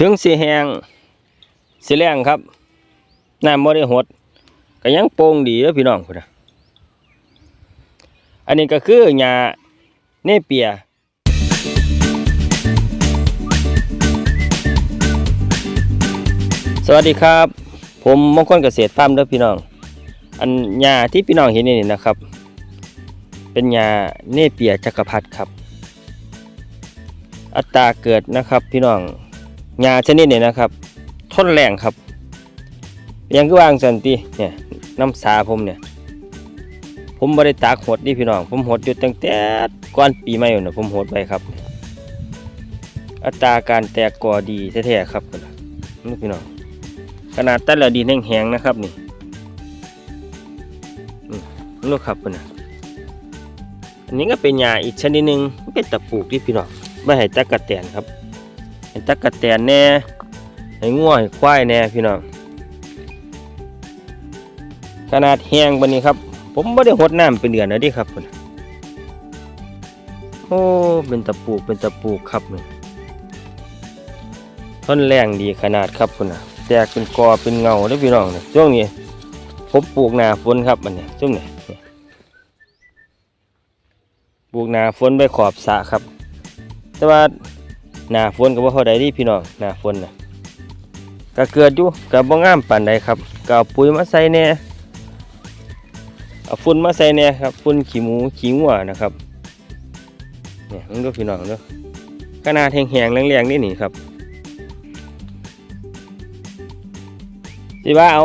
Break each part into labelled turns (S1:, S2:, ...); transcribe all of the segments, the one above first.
S1: ถึงสีแหงสีแรงครับน้ำบ่ได้หดก็ยังโป่งดีเด้อพี่น้องพุ่นนะอันนี้ก็คือหญ้าเนเปียสวัสดีครับ ผมมงคลเกษตรฟาร์มเด้อพี่น้อง อันหญ้าที่พี่น้องเห็นนี่นะครับ เป็นหญ้าเนเปียจักรพรรดิครับ อัตราเกิดนะครับพี่น้อง หญ้าชนิดนี้นะครับ ทนแรงครับ ยังก็วางสันติเนี่ยน้ำสาผมเนี่ย ผมบริตากหดนี่พี่น้อง ผมหดอยู่ตั้งแต่ก่อนปีใหม่อยู่นะผมหดไปครับ อัตราการแตกกอดีแท้ๆครับนี่พี่น้อง ขนาดแต่ละดินแห้งๆนะครับนี่นี่ลูกครับนะอันนี้ก็เป็นหญ้าอีกชนิดหนึ่งเป็นตะปลูกที่พี่น้องไม่ให้ตะกะแตนครับ ให้ตะกกระแตนแน่ให้ง่วให้ควายแน่พี่น้องขนาดแห้งปานนี้ครับ ผมไม่ได้หดน้ำเป็นเดือนแล้วดิครับพุ่นโอ้เป็นตะปูเป็นตะปูครับนี่ทนแรงดีขนาดครับพุ่นะแตกเป็นกอเป็นเงาเด้พี่น้องนี่ยช่วงนี้ผมปลูกหนาฝนครับมันเนี่ยช่วงนี้ปลูกหนาฝนไปขอบสะครับ แต่ว่า หนาฝนก็บ่เท่าใดที่พี่น้องหนาฝนนะก็เกิดอยู่ก็บ่งามปานใดครับก็เอาปุ๋ยมาใส่แน่เอาฝุ่นมาใส่แน่ครับฝุ่นขี้หมูขี้งัวนะครับเนี่ยมึงดูพี่น้องเด้อขนาดแห้งๆแรงๆนี่นี่ครับสิว่าเอา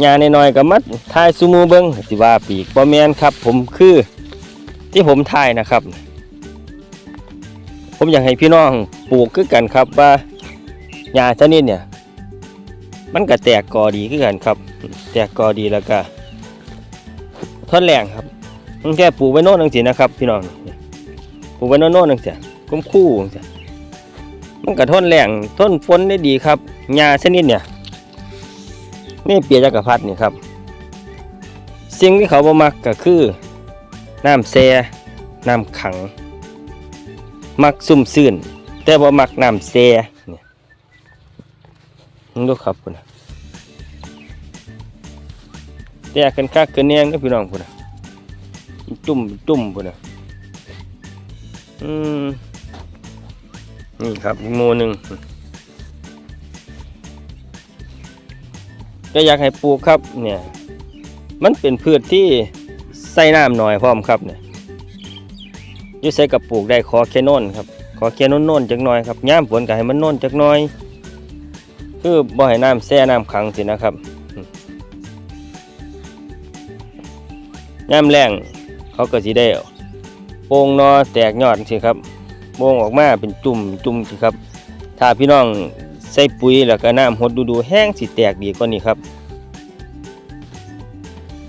S1: หญ้าน้อยๆก็มัดทายซุมือเบิ่งสิว่าปีกบ่แมนครับ ผมคือที่ผมทายนะครับ ผมอยากให้พี่น้องปลูกคือกันครับว่าหญ้าชนิดเนี่ย มันก็แตกกอดีคือกันครับ แตกกอดีแล้วก็ทนแรงครับมันแค่ปลูกไว้โน่นจังซี่นะครับ พี่น้องปลูกไว้โน่นๆจังซี่คุ้มคู่จังซี่มันก็ทนแรงทนฝนได้ดีครับหญ้าชนิดเนี่ยนี่เปียจักรพรรดินี่ครับ สิ่งที่เขาบ่มักก็คือน้ำแซ่น้ำขัง มักซุ่มซื่นแต่บ่มักน้ำแซ่เนี่ยดูครับพุ่นน่ะแยกกันคักกันแนงกับพี่น้องพุ่นน่ะจุ่มจุ่มพุ่นน่ะอืมนี่ครับอีกหมูหนึ่งก็อยากให้ปลูกครับเนี่ย มันเป็นพืชที่ใส่น้ำหน่อยพร้อมครับเนี่ย ยุ่ใส่กับปลูกได้ขอแค่น่นครับขอแค่น่นน่นจักหน่อยครับย่ามฝนก็ให้มันน่นจักหน่อย คือบ่ให้น้ำแช่น้ำขังสินะครับย่ามแรงเขาก็สิได้โป่งนอแตกยอดสิครับโป่งออกมาเป็นจุ่มจุ่มสิครับถ้าพี่น้องใส่ปุ๋ยแล้วก็น้ำหดดูๆแห้งสิแตกดีกว่านี้ครับ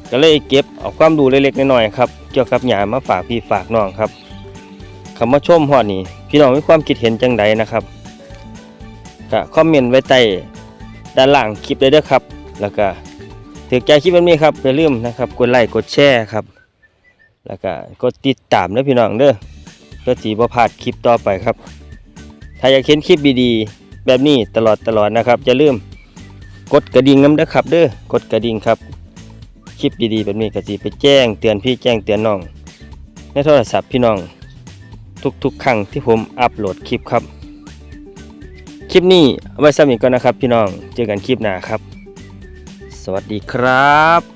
S1: ก็เลยเก็บเอาความรู้เล็กๆน้อยๆครับ เกี่ยวกับหญ้ามาฝากพี่ฝากน้องครับ คำว่าชมฮอดนี่พี่น้องมีความคิดเห็นจังใดนะครับก็คอมเมนต์ไว้ใต้ด้านล่างคลิปเลยเด้อครับ แล้วก็ถือใจคลิปแบบนี้ครับอย่าลืมนะครับกดไลค์กดแชร์ครับ แล้วก็กดติดตามเด้อพี่น้องเด้อเพื่อสีบ่พลาดคลิปต่อไปครับ ถ้าอยากเห็นคลิปดีๆแบบนี้ตลอดตลอดนะครับอย่าลืมกดกระดิ่งน้ำเด้อครับเด้อกดกระดิ่งครับ คลิปดีๆแบบนี้ก็สิไปแจ้งเตือนพี่แจ้งเตือนน้องในโทรศัพท์พี่น้อง ทุกๆ ครั้งที่ผมอัปโหลดคลิปครับ คลิปนี้เอาไว้สำอีกก่อนนะครับ พี่น้อง เจอกันคลิปหน้าครับ สวัสดีครับ